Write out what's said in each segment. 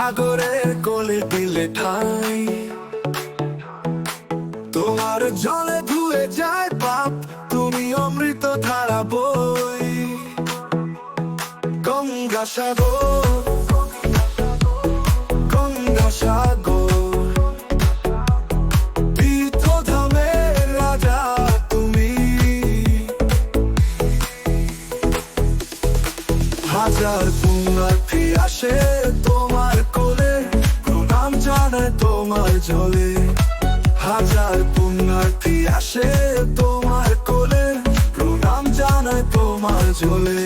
সাগরের কোলে দিলে ঠাই। তোমার জলে ধুয়ে যায় পাপ, তুমি অমৃত ধারা বই। গঙ্গা সাগর। হাজার পুণ্যার্থী আসে তোমার কোলে। প্রণাম জানায় তোমার জলে। হাজার পুণ্যার্থী আসে তোমার কোলে। প্রণাম জানায় তোমার জলে।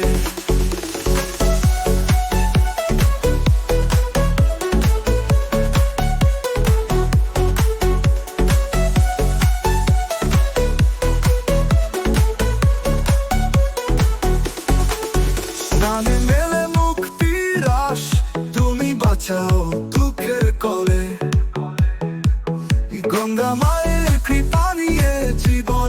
স্নানে মেলে মুক্তির আশ তুমি বাঁচাও দুঃখের কলে। গঙ্গা মায়ের কৃপা নিয়ে জীবন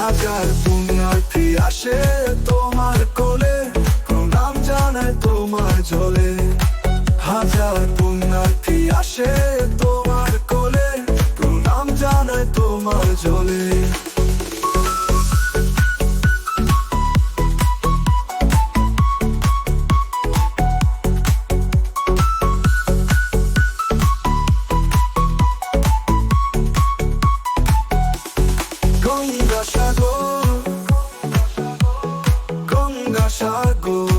হাজার পুণ্যার্থী আসে তোমার কোলে। প্রণাম জানায় তোমার জলে। হাজার পুণ্যার্থী আসে তোমার কোলে। প্রণাম জানায় তোমার জলে। গঙ্গা সাগর। গঙ্গা সাগর